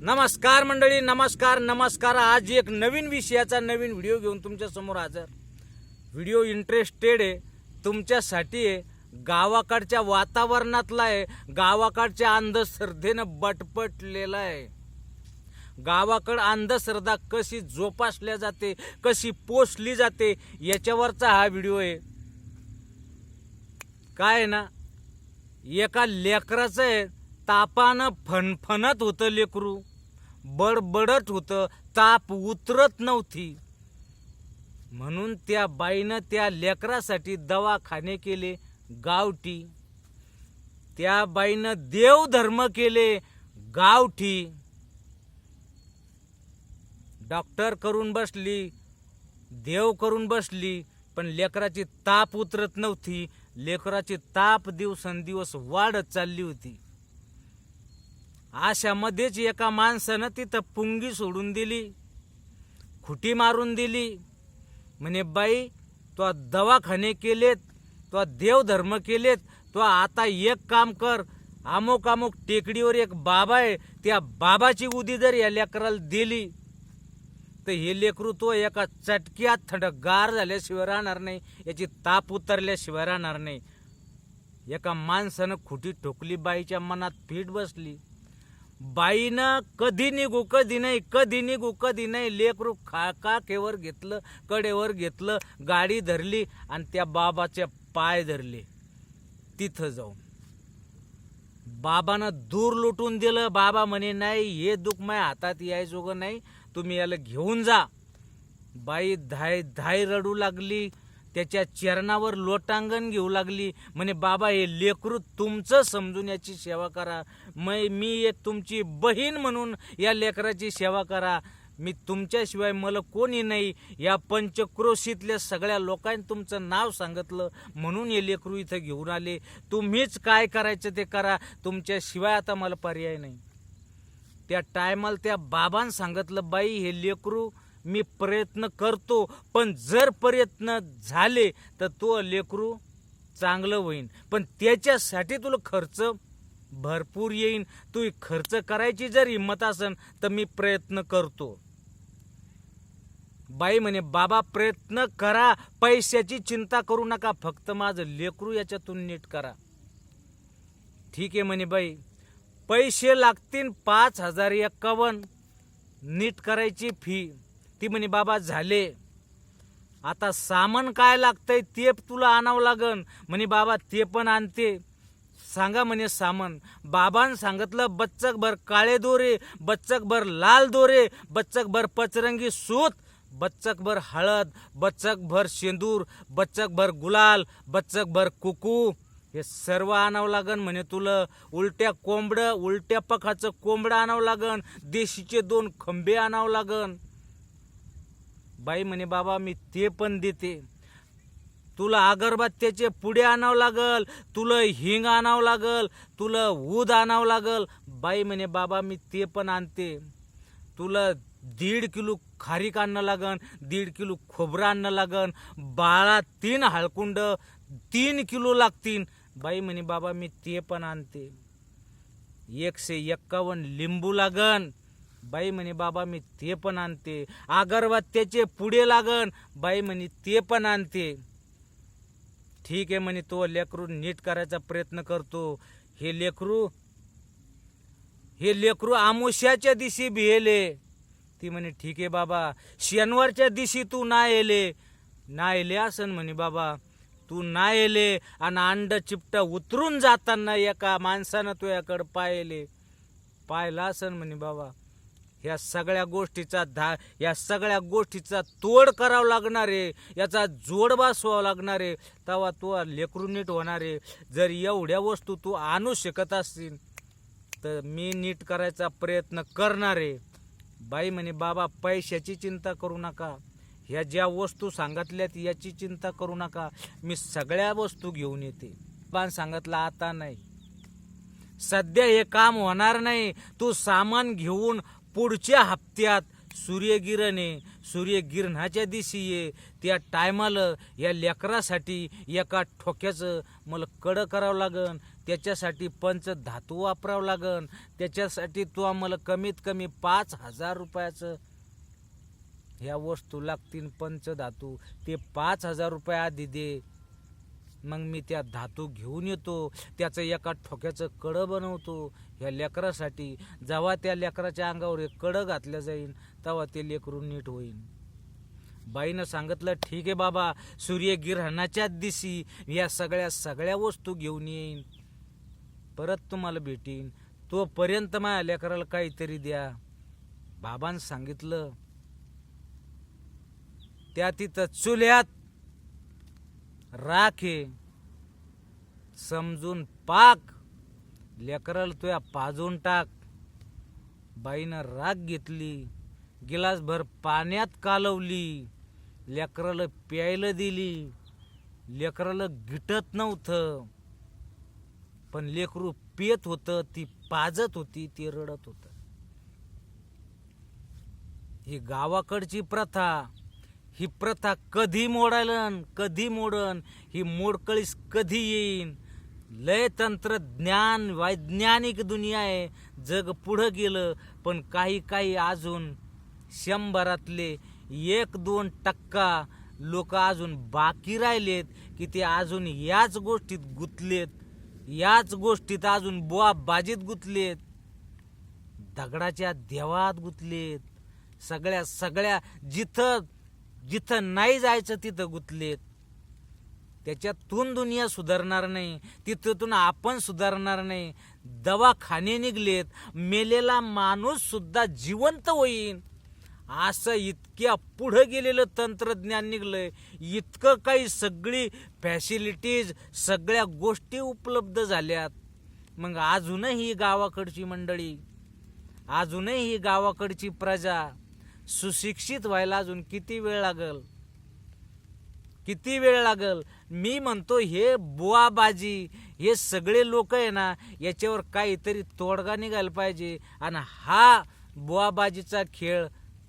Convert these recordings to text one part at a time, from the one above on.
नमस्कार मंडळी नमस्कार नमस्कार. आज एक नवीन विषयाचा नवीन व्हिडिओ घेऊन तुमच्यासमोर हजर. व्हिडिओ इंटरेस्टेड आहे तुमच्यासाठी आहे. गावाकडच्या वातावरणातला आहे गावाकडच्या अंधश्रद्धेनं बटपटलेला आहे. गावाकड अंधश्रद्धा कशी जोपासल्या जाते कशी पोसली जाते याच्यावरचा हा व्हिडिओ आहे. काय आहे ना एका लेकराचं आहे तापानं फणफणत होतं लेकरू. बडबडत होतं. ताप उतरत नव्हती. म्हणून त्या बाईनं त्या लेकरासाठी दवाखाने केले गावठी. त्या बाईनं देवधर्म केले गावठी. डॉक्टर करून बसली देव करून बसली पण लेकराची ताप उतरत नव्हती. लेकराची ताप दिवसेंदिवस वाढत चालली होती. अशामध्येच एका माणसानं तिथं पुंगी सोडून दिली खुटी मारून दिली. म्हणे बाई तो दवाखाने केलेत तो देवधर्म केलेत तो आता एक काम कर अमुक अमुक टेकडीवर एक बाबा आहे त्या बाबाची उदी जर या लेकराला दिली तर हे लेकरू तो एका चटक्यात थंडगार झाल्याशिवाय राहणार नाही याची ताप उतरल्याशिवाय राहणार नाही. एका माणसानं खुटी ठोकली बाईच्या मनात फीट बसली. बाईनं कधी निघू कधी नाही कधी निघू कधी नाही लेकरू खा काकेवर घेतलं कडेवर घेतलं गाडी धरली आणि त्या बाबाचे पाय धरले. तिथं जाऊन. बाबानं दूर लुटून दिलं. बाबा म्हणे नाही हे दुःख माझ्या हातात यायजोगं नाही. तुम्ही याला घेऊन जा. बाई धाय धाय रडू लागली. त्याच्या चरणावर लोटांगण घेऊ लागली. म्हणे बाबा हे लेकरू तुमचं समजून याची सेवा करा. मै मी एक तुमची बहीण म्हणून या लेकराची सेवा करा. मी तुमच्याशिवाय मला कोणी नाही. या पंचक्रोशीतल्या सगळ्या लोकांनी तुमचं नाव सांगितलं. म्हणून हे लेकरू इथं घेऊन आले. तुम्हीच काय करायचं ते करा. तुमच्याशिवाय आता मला पर्याय नाही. त्या टायमाला त्या बाबांनी सांगितलं बाई हे लेकरू मी प्रयत्न करतो पण जर प्रयत्न झाले तर तो लेकरू चांगलं होईन. पण त्याच्यासाठी तुला खर्च भरपूर येईन. तू खर्च करायची जर हिंमत असन तर मी प्रयत्न करतो. बाई म्हणे बाबा प्रयत्न करा. पैशाची चिंता करू नका. फक्त माझं लेकरू याच्यातून नीट करा. ठीक आहे म्हणे बाई. पैसे लागतील पाच हजार एक्कावन्न नीट करायची फी ती म्हणे बाबा झाले. आता सामान काय लागतंय ते तुला आणावं लागन. म्हणे बाबा ते पण आणते. सांगा म्हणे सामान. बाबान सांगितलं बच्चक भर काळे दोरे बच्चक भर लाल दोरे बच्चक भर पचरंगी सूत बच्चक भर हळद बच्चक भर शेंदूर बच्चक भर गुलाल बच्चक भर कुकू हे सर्व आणावं लागन म्हणे तुला. उलट्या कोंबडं उलट्या पखाचं कोंबडं आणावं लागन. देशीचे दोन खंबे आणावं लागन. बाई म्हणे बाबा मी ते पण देते. तुला अगरबत्त्याचे पुढे आणावं लागल तुला हिंग आणावं लागल तुला ऊद आणावं लागल. बाई म्हणे बाबा मी ते पण आणते. तुला दीड किलो खारीक आणणं लागन दीड किलो खोबरं आणणं लागन बाळा तीन हळकुंड तीन किलो लागतील बाई म्हणे बाबा मी ते पण आणते. एकशे एक्कावन्न लिंबू लागन बाई म्हणे बाबा मी ते पण आणते. अगरबत्त्याचे पुढे लागन. बाई म्हणे ते पण आणते. ठीक आहे म्हणे तो लेकरू नीट करायचा प्रयत्न करतो. हे लेकरू हे लेकरू आमुष्याच्या दिशी भिएले ती म्हणे ठीक आहे बाबा. शनिवारच्या दिवशी तू ना येले ना येले असन म्हणे बाबा. तू ना येले आणि अंड चिपटा उतरून जाताना एका माणसानं तुझ्याकडं पाहिले पाहिला असन म्हणे बाबा. ह्या सगळ्या गोष्टीचा धा या सगळ्या गोष्टीचा तोड करावं लागणार आहे. याचा जोडबास व्हावं लागणार आहे. तेव्हा तू लेकरू नीट होणार आहे. जर एवढ्या वस्तू तू आणू शकत असतील तर मी नीट करायचा प्रयत्न करणार आहे. बाई म्हणे बाबा पैशाची चिंता करू नका. ह्या ज्या वस्तू सांगितल्यात याची चिंता करू नका. मी सगळ्या वस्तू घेऊन येते. पण सांगितलं आता नाही. सध्या हे काम होणार नाही. तू सामान घेऊन पुढच्या हप्त्यात सूर्यगिरण ये सूर्यगिरणाच्या दिवशी ये. त्या टायमाला या लेकरासाठी एका ठोक्याचं मला कडं करावं लागन. त्याच्यासाठी पंच धातू वापरावं लागन. त्याच्यासाठी तू आम्हाला कमीत कमी पाच हजार रुपयाचं ह्या वस्तू लागतील पंच धातू. ते पाच हजार रुपये आधी दे. मग मी त्या धातू घेऊन येतो त्याचं एका ठोक्याचं कडं बनवतो. ह्या लेकरासाठी जेव्हा त्या लेकराच्या अंगावर एक कडं घातलं जाईल तेव्हा ते लेकरू नीट होईन. बाईनं सांगितलं ठीक आहे बाबा सूर्यगिरहणाच्याच दिशी या सगळ्या सगळ्या वस्तू घेऊन येईन. परत तुम्हाला भेटीन. तोपर्यंत माझ्या लेकराला काहीतरी द्या. बाबानं सांगितलं त्या तिथं चुल्यात राखे समजून पाक लेकराला तुया पाजून टाक. बाईनं राख घेतली गिलासभर पाण्यात कालवली लेकराला प्यायला दिली लेकराला गिटत नव्हतं. पण लेकरू पेत होतं ती पाजत होती ती रडत होत. ही गावाकडची प्रथा ही प्रथा कधी मोडालन कधी मोडन ही मोडकळीस कधी येईन? लय तंत्रज्ञान वैज्ञानिक दुनिया आहे जग पुढं गेलं पण काही काही अजून शंभरातले एक दोन टक्का लोक अजून बाकी राहिलेत की ते अजून याच गोष्टीत गुंतलेत याच गोष्टीत अजून बुवा बाजीत गुतलेत दगडाच्या देवात गुंतलेत सगळ्या सगळ्या जिथं जिथं नाही जायचं तिथं गुंतलेत. त्याच्यातून दुनिया सुधारणार नाही तिथून आपण सुधारणार नाही. दवाखाने निघलेत मेलेला माणूस सुद्धा जिवंत होईल असं इतक्या पुढं गेलेलं तंत्रज्ञान निघलंय. इतकं काही सगळी फॅसिलिटीज सगळ्या गोष्टी उपलब्ध झाल्यात. मग अजूनही गावाकडची मंडळी अजूनही ही गावाकडची प्रजा सुशिक्षित व्हायला अजून किती वेळ लागल? किती वेळ लागल? मी म्हणतो हे बुवाबाजी हे सगळे लोक आहे ना याच्यावर काहीतरी तोडगा निघायला पाहिजे. आणि हा बुवाबाजीचा खेळ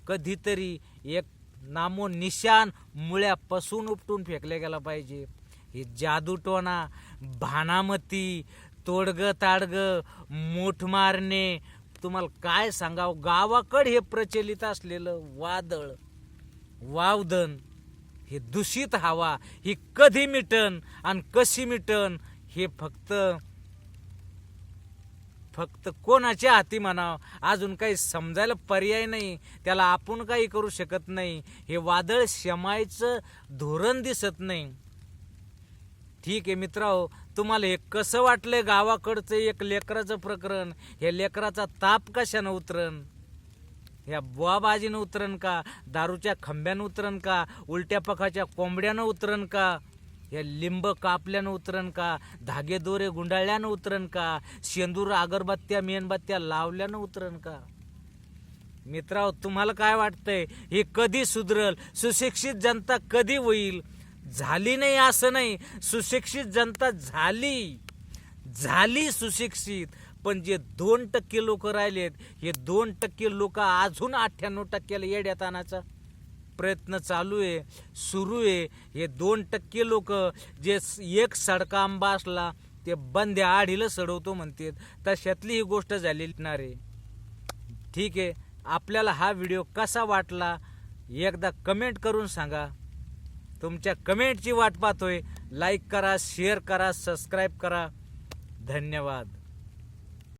कधीतरी एक नामो निशान मुळ्यापासून उपटून फेकल्या गेला पाहिजे. हे जादूटोणा भानामती तोडग ताडग मोठ मारणे तुम्हाला काय सांगावं? गावाकड हे प्रचलित असलेलं वादळ वावदन हे दूषित हवा ही कधी मिटन आणि कशी मिटन हे फक्त फक्त कोणाच्या हाती म्हणावं? अजून काही समजायला पर्याय नाही. त्याला आपण काही करू शकत नाही. हे वादळ शमायचं धोरण दिसत नाही. ठीक आहे मित्रांनो तुम्हाला हे कसं वाटलं गावाकडचं एक लेकराचं प्रकरण? हे लेकराचा ताप कशानं उतरण ह्या बुवाबाजीनं उतरण का? दारूच्या खंब्यानं उतरण का? उलट्या पखाच्या कोंबड्यानं उतरण का? ह्या लिंब कापल्यानं उतरण का? धागे दोरे गुंडाळल्यानं उतरण का? शेंदूर अगरबत्त्या मेणबत्त्या लावल्यानं उतरण का? मित्रांनो तुम्हाला काय वाटतंय? हे कधी सुधरल? सुशिक्षित जनता कधी होईल? झाली नाही असं नाही. सुशिक्षित जनता झाली. झाली सुशिक्षित. पण जे दोन टक्के लोक राहिलेत हे दोन टक्के लोक अजून अठ्ठ्याण्णव टक्क्याला येड्यात आणायचा प्रयत्न चालू आहे सुरू आहे. हे दोन टक्के लोक जे एक सडका आंबा असला ते बंद्या आढीला सडवतो म्हणतात. तशातली ही गोष्ट झालेली ना रे ठीक आहे. आपल्याला हा व्हिडिओ कसा वाटला एकदा कमेंट करून सांगा. तुमच्या कमेंटची वाट पाहतोय. लाईक करा शेअर करा सबस्क्राईब करा. धन्यवाद.